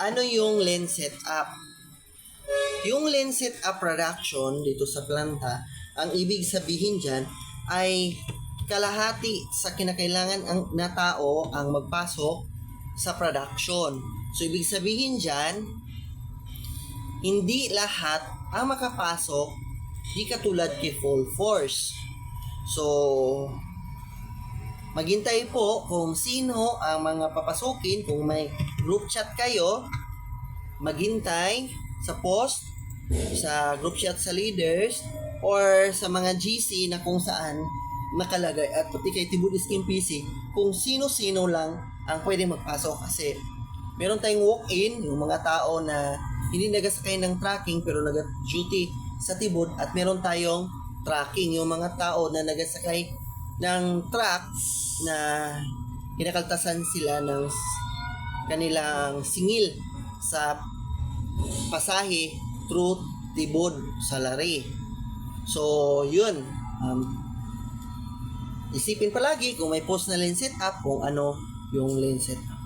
ano yung lens setup? Yung lens setup production dito sa planta, ang ibig sabihin dyan ay kalahati sa kinakailangan ang na tao ang magpasok sa production. So, ibig sabihin dyan, hindi lahat ang makapasok di katulad kay full force. So, maghintay po kung sino ang mga papasukin, kung may group chat kayo, maghintay sa post, sa group chat sa leaders, or sa mga GC na kung saan nakalagay. At pati kay Tibud Skin PC kung sino-sino lang ang pwede magpasok. Kasi meron tayong walk-in, yung mga tao na hindi nagasakay ng tracking pero nag-duty sa Tibud at meron tayong tracking, yung mga tao na nagasakay ng truck na kinakaltasan sila ng kanilang singil sa pasahe through Tibod sa Lari. So, yun. Um, isipin palagi kung may post na lens setup kung ano yung lens setup.